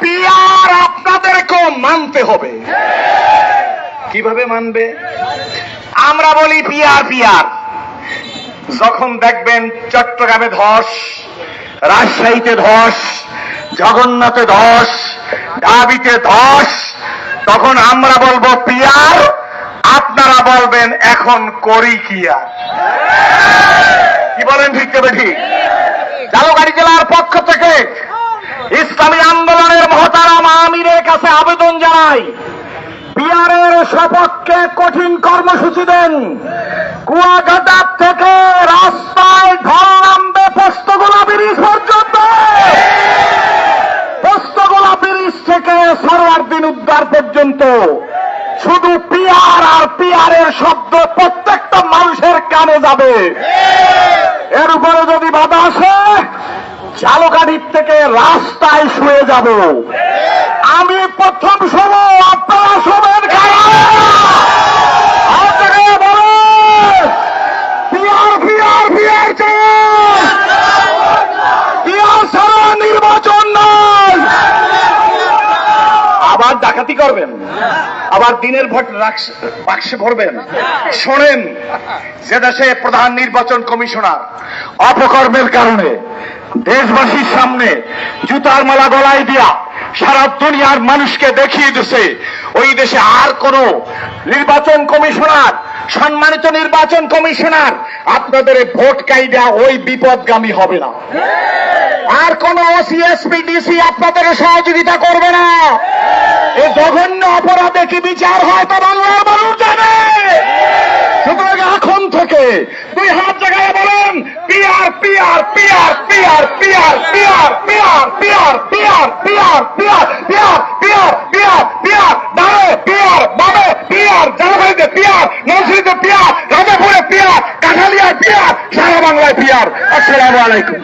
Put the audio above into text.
Peer আপনাদেরকেও মানতে হবে। কীভাবে মানবে? আমরা বলি পিয়ার পিয়ার। যখন দেখবেন চট্টগ্রামে ধস রাজশাহীতে ধস জগন্নাথে ধস ঢাবিতে ধস তখন আমরা বলব পিয়ার আপনারা বলবেন এখন করি কি আর? কাছে আবেদন জানাই। বিহারের সপক্ষে কঠিন কর্মসূচি দেন। কুয়াকাটার থেকে রাস্তায় ঢল নামবে পোস্তগোলা ব্রিজ পর্যন্ত। পোস্তগোলা ব্রিজ থেকে সরওয়ারদিন উদ্ধার পর্যন্ত। শুধু পিয়ার আর পিয়ারের শব্দ প্রত্যেকটা মানুষের কানে যাবে। এর উপরে যদি বাধা আসে ঝালকাঠির থেকে রাস্তায় শুয়ে যাব। আমি প্রথম সময় আপনারা শোনেন আবার ডাকাতি করবেন, আবার দিনের ভোট বাক্সে ভরবেন। শোনেন, যে দেশে প্রধান নির্বাচন কমিশনার অপকর্মের কারণে দেশবাসীর সামনে জুতার মালা গলায় দিয়া সারা দুনিয়ার মানুষকে দেখিয়ে দিছে। ওই দেশে আর কোন নির্বাচন কমিশনার, সম্মানিত নির্বাচন কমিশনার আপনাদের ভোট কাইডা ওই বিপদগামী হবে না। আর কোন ওসিএসপি ডিসি আপনাদের সহযোগিতা করবে না। এই জঘন্য অপরাধে কি বিচার হয় তা বাংলার মানুষ জানে। সুতরাং এখন থেকে দুই হাত জায়গায় বলেন, পিয়ার পিয়ার পিয়ার পিয়ার পিয়ার। পিয়ার পিয়ার পিয়ার পিয়ার পিয়ার পিয়ার পিয়ার পিয়ার পিয়ার ডানে পিয়ার বামে পিয়ার জালাবাড়িতে পিয়ার নরসিংদীতে পিয়ার রাজাপুরে পিয়ার কাঠালিয়ায় পিয়ার সারা বাংলায় পিয়ার আসসালামু আলাইকুম